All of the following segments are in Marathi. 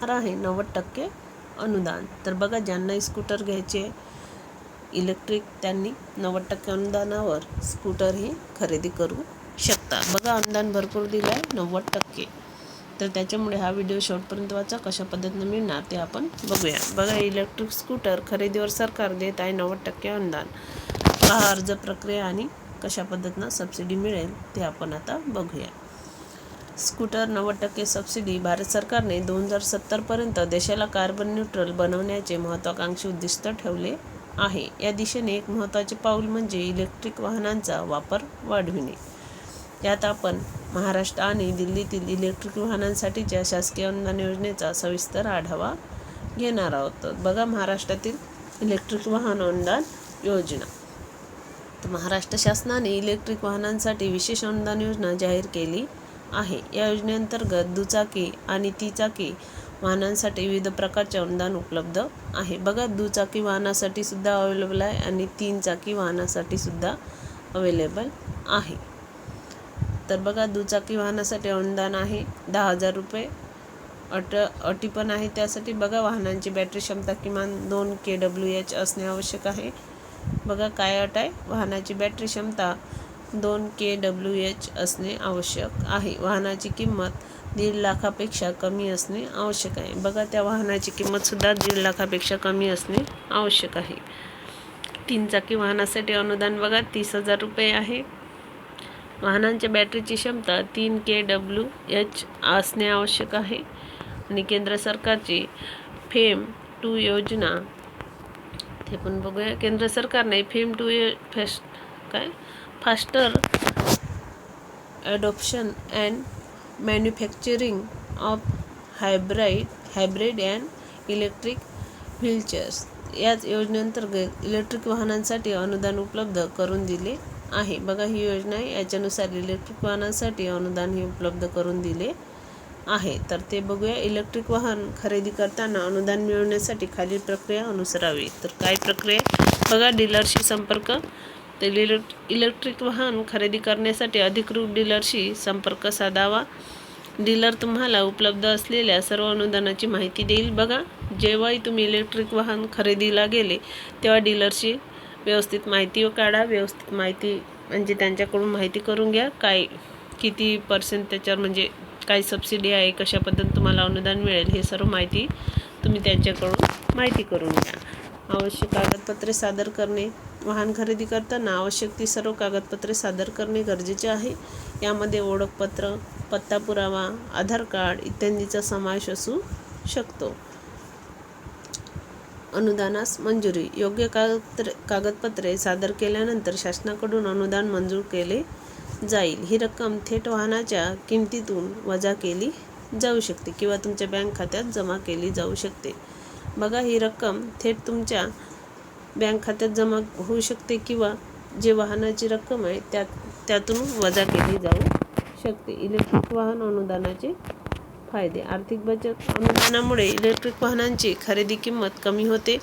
तर आहे नव्वद टक्के अनुदान. तर बघा ज्यांना स्कूटर घ्यायचे इलेक्ट्रिक त्यांनी नव्वद टक्के अनुदानावर स्कूटर ही खरेदी करू शकता बघा अनुदान भरपूर दिलं आहे नव्वद टक्के. तर त्याच्यामुळे हा व्हिडिओ शेवटपर्यंत वाचा कशा पद्धतीनं मिळणार ते आपण बघूया. बघा इलेक्ट्रिक स्कूटर खरेदीवर सरकार देत आहे नव्वद टक्के अनुदान. पहा अर्ज प्रक्रिया आणि कशा पद्धतीनं सबसिडी मिळेल ते आपण आता बघूया. स्कूटर नव्वद टक्के सबसिडी भारत सरकारने दोन हजार सत्तरपर्यंत देशाला कार्बन न्यूट्रल बनवण्याचे महत्त्वाकांक्षी उद्दिष्ट ठेवले आहे. या दिशेने एक महत्त्वाचे पाऊल म्हणजे इलेक्ट्रिक वाहनांचा वापर वाढविणे. यात आपण महाराष्ट्र आणि दिल्लीतील इलेक्ट्रिक वाहनांसाठीच्या शासकीय अनुदान योजनेचा सविस्तर आढावा घेणार आहोत. बघा महाराष्ट्रातील इलेक्ट्रिक वाहन अनुदान योजना. तर महाराष्ट्र शासनाने इलेक्ट्रिक वाहनांसाठी विशेष अनुदान योजना जाहीर केली. आहे. या योजनेअंतर्गत दुचाकी आणि तिचाकी वाहनांसाठी विविध प्रकारचे अनुदान उपलब्ध आहे. बघा दुचाकी वाहनासाठी सुद्धा अवेलेबल आहे आणि तीन चाकी वाहनासाठी सुद्धा अवेलेबल आहे. तर बघा दुचाकी वाहनासाठी अनुदान आहे. दहा हजार रुपये अट अटी पण आहे त्यासाठी. बघा वाहनांची बॅटरी क्षमता किमान दोन के डब्ल्यू एच असणे आवश्यक आहे. बघा काय अट आहे? वाहनाची बॅटरी क्षमता दोन के डब्ल्यू एच असणे आवश्यक आहे. वाहनाची किंमत दीड लाखापेक्षा कमी असणे आवश्यक आहे. बघा त्या वाहनाची किंमतसुद्धा दीड लाखापेक्षा कमी असणे आवश्यक आहे. तीन चाकी वाहनासाठी अनुदान बघा तीस हजार रुपये आहे. वाहनांच्या बॅटरीची क्षमता तीन के डब्ल्यू एच असणे आवश्यक आहे. आणि केंद्र सरकारची फेम टू योजना ते पण बघूया. केंद्र सरकारने फेम टू फेस्ट काय? Faster adoption and manufacturing of hybrid hybrid and electric wheelchairs याच योजनेअंतर्गत इलेक्ट्रिक वाहनांसाठी अनुदान उपलब्ध करून दिले आहे. बघा ही योजना आहे याच्यानुसार इलेक्ट्रिक वाहनांसाठी अनुदान हे उपलब्ध करून दिले आहे. तर ते बघूया. इलेक्ट्रिक वाहन खरेदी करताना अनुदान मिळवण्यासाठी खालील प्रक्रिया अनुसरावी. तर काय प्रक्रिया? बघा डीलरशी संपर्क तर इलेक्ट इलेक्ट्रिक वाहन खरेदी करण्यासाठी अधिकृत डीलरशी संपर्क साधावा. डीलर तुम्हाला उपलब्ध असलेल्या सर्व अनुदानाची माहिती देईल. बघा जेव्हाही तुम्ही इलेक्ट्रिक वाहन खरेदीला गेले तेव्हा डीलरशी व्यवस्थित माहिती काढा. व्यवस्थित माहिती म्हणजे त्यांच्याकडून माहिती करून घ्या. काय किती पर्सेंट त्याच्यावर म्हणजे काय सबसिडी आहे कशा पद्धतीने तुम्हाला अनुदान मिळेल हे सर्व माहिती तुम्ही त्यांच्याकडून माहिती करून घ्या. आवश्यक कागदपत्रे सादर करणे वाहन खरेदी करताना आवश्यक ती सर्व कागदपत्रे सादर करणे गरजेचे आहे. यामध्ये ओळखपत्र पत्ता पुरावा आधार कार्ड इत्यादींचा समावेश असू शकतो. अनुदानास मंजुरी. योग्य कागदपत्रे कागदपत्रे सादर केल्यानंतर शासनाकडून अनुदान मंजूर केले जाईल. ही रक्कम थेट वाहनाच्या किमतीतून वजा केली जाऊ शकते किंवा तुमच्या बँक खात्यात जमा केली जाऊ शकते. बघा ही रक्कम थेट तुमच्या बँक खात्यात जमा होऊ शकते किंवा जे वाहनाची रक्कम आहे त्यात त्यातून वजा केली जाऊ शकते. इलेक्ट्रिक वाहन अनुदानाचे फायदे. आर्थिक बचत अनुदानामुळे इलेक्ट्रिक वाहनांची खरेदी किंमत कमी होते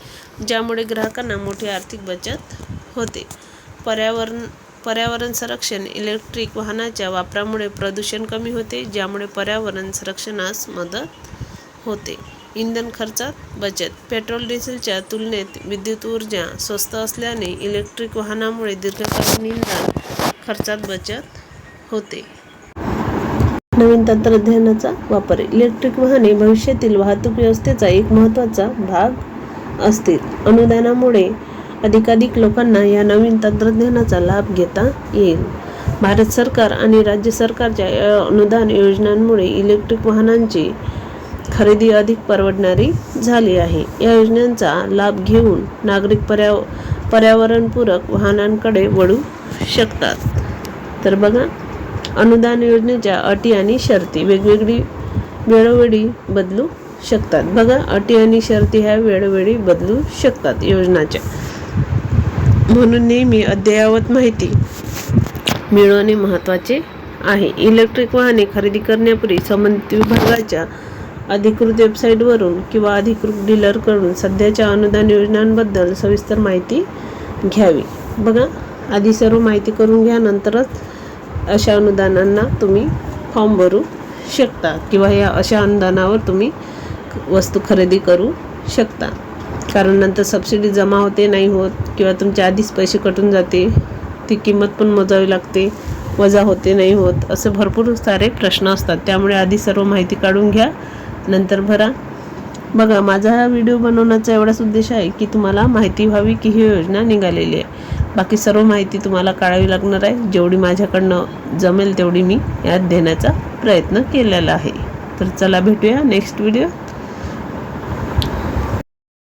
ज्यामुळे ग्राहकांना मोठी आर्थिक बचत होते. पर्यावरण पर्यावरण संरक्षण इलेक्ट्रिक वाहनाच्या वापरामुळे प्रदूषण कमी होते ज्यामुळे पर्यावरण संरक्षणास मदत होते. इंधन खर्चात बचत. पेट्रोल डिझेलच्या तुलनेत विद्युत ऊर्जा स्वस्त असल्याने इलेक्ट्रिक वाहनामुळे दीर्घकालीन इंधन खर्चात बचत होते. नवीन तंत्रज्ञानाचा वापर. इलेक्ट्रिक वाहने भविष्यातील वाहतूक व्यवस्थेचा एक महत्त्वाचा भाग असतील. अनुदानामुळे अधिकाधिक लोकांना या नवीन तंत्रज्ञानाचा लाभ घेता येईल. भारत सरकार आणि राज्य सरकारच्या अनुदान योजनांमुळे इलेक्ट्रिक वाहनांची खरेदी अधिक परवडणारी झाली आहे. या योजनांचा लाभ घेऊन नागरिक पर्याव पर्यावरणपूरक वाहनांकडे वळू शकतात. तर बघा अनुदान योजनेच्या अटी आणि शर्ती वेगवेगळी वेळोवेळी बदलू शकतात. बघा अटी आणि शर्ती ह्या वेळोवेळी बदलू शकतात योजनाच्या. म्हणून नेहमी अद्ययावत माहिती मिळवणे महत्त्वाचे आहे. इलेक्ट्रिक वाहने खरेदी करण्यापूर्वी संबंधित विभागाच्या अधिकृत वेबसाईटवरून किंवा अधिकृत डीलरकडून सध्याच्या अनुदान योजनांबद्दल सविस्तर माहिती घ्यावी. बघा आधी सर्व माहिती करून घ्या नंतरच अशा अनुदानांना तुम्ही फॉर्म भरू शकता किंवा या अशा अनुदानावर तुम्ही वस्तू खरेदी करू शकता. कारण नंतर सबसिडी जमा होते नाही होत किंवा तुमच्या आधीच पैसे कटून जाते ती किंमत पण मोजावी लागते वजा होते नाही होत असे भरपूर सारे प्रश्न असतात. त्यामुळे आधी सर्व माहिती काढून घ्या. नंतर भरा. बघा माझा हा व्हिडिओ बनवण्याचा एवढाच उद्देश आहे की तुम्हाला माहिती व्हावी की ही योजना निघालेली आहे. बाकी सर्व माहिती तुम्हाला काढावी लागणार आहे. जेवढी माझ्याकडनं जमेल तेवढी मी यात देण्याचा प्रयत्न केलेला आहे. तर चला भेटूया नेक्स्ट व्हिडिओ